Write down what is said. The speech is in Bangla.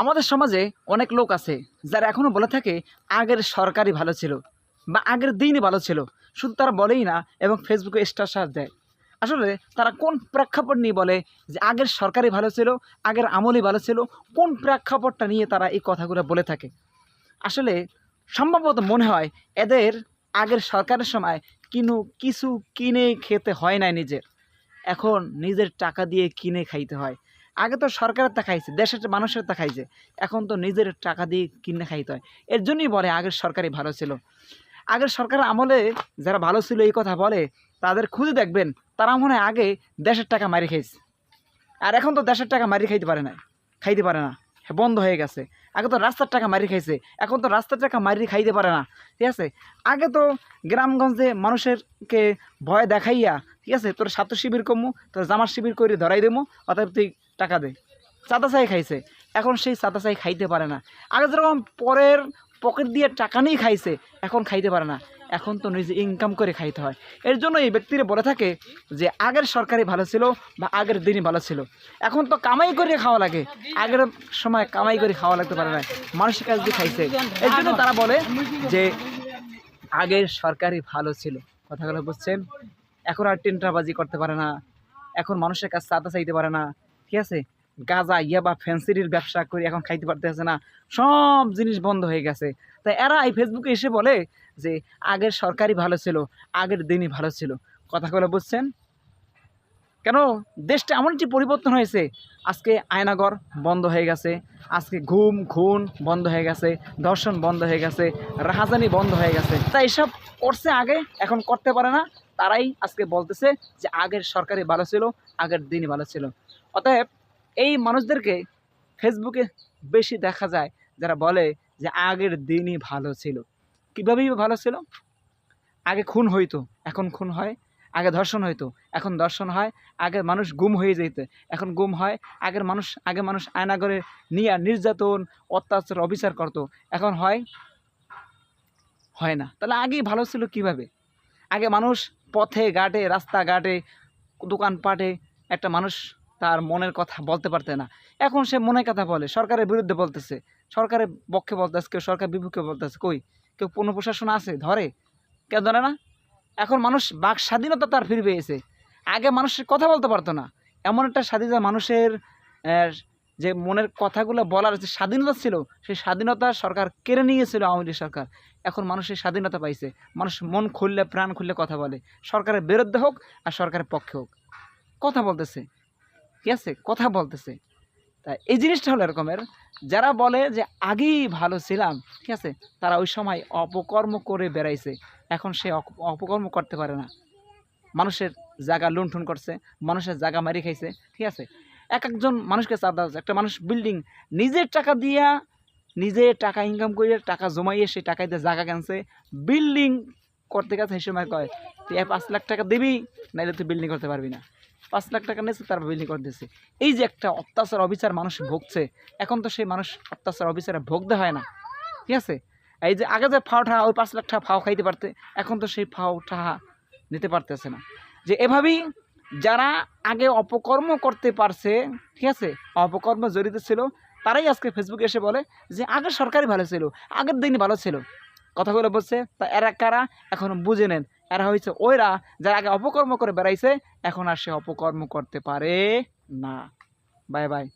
আমাদের সমাজে অনেক লোক আছে যারা এখনও বলে থাকে আগের সরকারই ভালো ছিল বা আগের দিনই ভালো ছিল। শুধু তারা বলেই না এবং ফেসবুকে স্টার দেয়। আসলে তারা কোন প্রেক্ষাপট নিয়ে বলে যে আগের সরকারই ভালো ছিল, আগের আমলই ভালো ছিল, কোন প্রেক্ষাপটটা নিয়ে তারা এই কথাগুলো বলে থাকে? আসলে সম্ভবত মনে হয় এদের আগের সরকারের সময় কিনু, কিছু কিনে খেতে হয় না নিজের। এখন নিজের টাকা দিয়ে কিনে খাইতে হয়। আগে তো সরকারের তা খাইছে, দেশের মানুষের তা খাইছে, এখন তো নিজের টাকা দিয়ে কিনে খাইতে হয়। এর জন্যই বলে আগের সরকারই ভালো ছিল। আগের সরকার আমলে যারা ভালো ছিল এই কথা বলে, তাদের খুঁজে দেখবেন, তারা মনে হয় আগে দেশের টাকা মারি খাইছে। আর এখন তো দেশের টাকা মারি খাইতে পারে না, খাইতে পারে না। বন্ধ হয়ে গেছে। আগে তো রাস্তার টাকা মারি খাইছে, এখন তো রাস্তার টাকা মারি খাইতে পারে না, ঠিক আছে? আগে তো গ্রামগঞ্জে মানুষেরকে ভয় দেখাইয়া, ঠিক আছে, তোর ছাত্র শিবির কমু, তোর জামার শিবির করে ধরাই দেবো অতএব তুই টাকা দে। চাঁদা চাই খাইছে, এখন সেই চাঁদা চাই খাইতে পারে না। আগে যেরকম পরের পকেট দিয়ে টাকা নিয়ে খাইছে, এখন খাইতে পারে না। এখন তো নিজে ইনকাম করে খাইতে হয়। এর জন্য এই ব্যক্তিরা বলে থাকে যে, আগের সরকারই ভালো ছিল বা আগের দিনই ভালো ছিল। এখন তো কামাই করে খাওয়া লাগে। আগের সময় কামাই করে খাওয়া লাগতে পারে না। মানুষের কাছ দিয়ে খাইছে। এর জন্য তারা বলে যে, আগের সরকারই ভালো ছিল। কথাগুলো বুঝছেন? এখন আর টেন্টাবাজি করতে পারে না। এখন মানুষের কাছে চাঁদা চাইতে পারে না। ঠিক আছে? গাঁজা ইয়া বা ফ্যান্সিরির ব্যবসা করে, এখন খাইতে পারতেছে না, সব জিনিস বন্ধ হয়ে গেছে। তাই এরা এই ফেসবুকে এসে বলে যে, আগের সরকারই ভালো ছিল, আগের দিনই ভালো ছিল। কথাগুলো বুঝছেন? কেন? দেশটা এমন একটি পরিবর্তন হয়েছে, আজকে আয়নাগর বন্ধ হয়ে গেছে, আজকে ঘুম, খুন বন্ধ হয়ে গেছে দর্শন বন্ধ হয়ে গেছে, রাহাজানি বন্ধ হয়ে গেছে। তাই এসব করছে আগে, এখন করতে পারে না, তারাই আজকে বলতেছে যে, আগের সরকারি ভালো ছিল, আগের দিনই ভালো ছিল। অতএব এই মানুষদেরকে ফেসবুকে বেশি দেখা যায়, যারা বলে যে আগের দিনই ভালো ছিল। কীভাবেই ভালো ছিল? আগে খুন হইতো, এখন খুন হয়, আগে ধর্ষণ হইতো, এখন দর্শন হয়, আগে মানুষ গুম হয়ে যেত, এখন গুম হয়, আগের মানুষ, আগে মানুষ আয়নাগরে নিয়ে নির্যাতন, অত্যাচার, অবিচার করতো, এখন হয় হয় না। তাহলে আগেই ভালো ছিল কীভাবে? আগে মানুষ পথে, ঘাটে, রাস্তাঘাটে, দোকানপাটে একটা মানুষ তার মনের কথা বলতে পারতে না। এখন সে মনের কথা বলে, সরকারের বিরুদ্ধে বলতেছে। সরকারের পক্ষে বলতেছে, কেউ সরকার বিপক্ষে বলতেছে, কই? কেউ পূর্ণ প্রশাসন আছে, ধরে? কেউ ধরে না? এখন মানুষ বাক স্বাধীনতা তার ফিরে পেয়েছে। আগে মানুষের কথা বলতে পারতো না। এমন একটা স্বাধীনতা মানুষের যে মনের কথাগুলো বলার যে স্বাধীনতা ছিল, সেই স্বাধীনতা সরকার কেড়ে নিয়েছিল আওয়ামী লীগ সরকার। এখন মানুষের স্বাধীনতা পাইছে। মানুষ মন খুললে, প্রাণ খুললে কথা বলে। সরকারের বিরুদ্ধে হোক আর সরকারের পক্ষে হোক। কথা বলতেছে। ঠিক আছে? কথা বলতেছে। তা এই জিনিসটা হলো এরকমের। যারা বলে যে, আগেই ভালো ছিলাম ঠিক আছে? তারা ওই সময় অপকর্ম করে বেড়াইছে। এখন সে অপকর্ম করতে পারে না। মানুষের জায়গা লুণ্ঠন করছে, মানুষের জায়গা মারি খাইছে, ঠিক আছে? এক একজন মানুষকে চাঁদা আছে একটা মানুষ বিল্ডিং নিজের টাকা দিয়া, নিজে টাকা ইনকাম করে টাকা জমাইয়ে সেই টাকা দিয়ে জায়গা কিনছে। বিল্ডিং করতে গেছে সেই সময় কয়, তুই পাঁচ লাখ টাকা দিবি, নাইলে তুই বিল্ডিং করতে পারবি না। পাঁচ লাখ টাকা নিয়েছে তারপর বিল্ডিং করে দিয়েছে। এই যে একটা অত্যাচার, অবিচার মানুষ ভুগছে, এখন তো সেই মানুষ অত্যাচার, অবিচারে ভোগতে হয় না। ঠিক আছে? এই যে আগে যে ফাও ঠাহা ওই পাঁচ লাখ টাকা ফাও খাইতে পারতে, এখন তো সেই ফাও ঠাহা নিতে পারতেছে না। যে এভাবেই যারা আগে অপকর্ম করতে পারছে, ঠিক আছে? অপকর্ম জড়িত ছিল, তারাই আজকে ফেসবুকে এসে বলে যে, আগের সরকারই ভালো ছিল, আগের দিনই ভালো ছিল। কথাগুলো বলছে, তা এরা কারা? এখন বুঝে নেন। এরা হয়েছে ওইরা যারা আগে অপকর্ম করে বেড়াইছে, এখন আর সে অপকর্ম করতে পারে না। Bye bye.